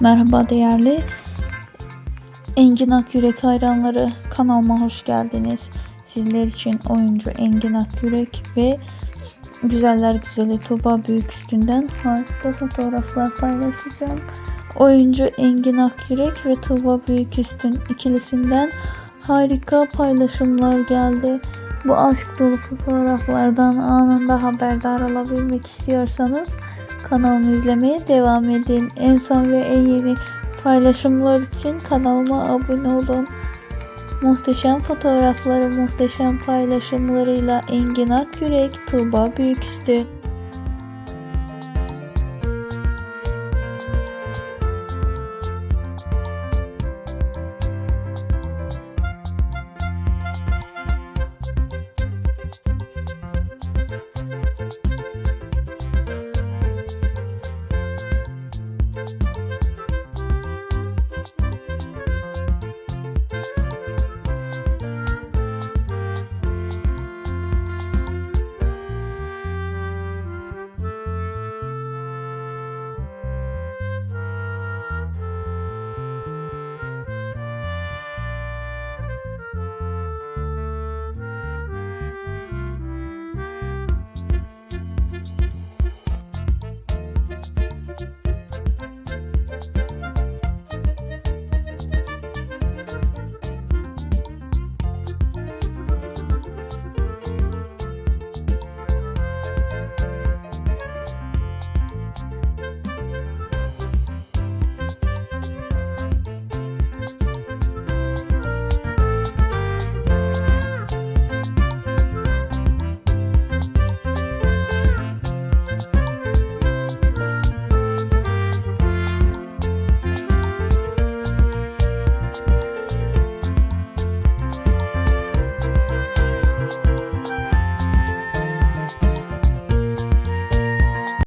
Merhaba değerli Engin Akyürek hayranları kanalıma hoş geldiniz. Sizler için oyuncu Engin Akyürek ve Güzeller Güzeli Tuba Büyük üstünden harika fotoğraflar paylaşacağım. Oyuncu Engin Akyürek ve Tuba Büyük üstün ikilisinden harika paylaşımlar geldi. Bu aşk dolu fotoğraflardan anında haberdar olabilmek istiyorsanız kanalımı izlemeye devam edin. En son ve en yeni paylaşımlar için kanalıma abone olun. Muhteşem fotoğrafları, muhteşem paylaşımlarıyla Engin Akyürek, Tuğba Büyüküstü.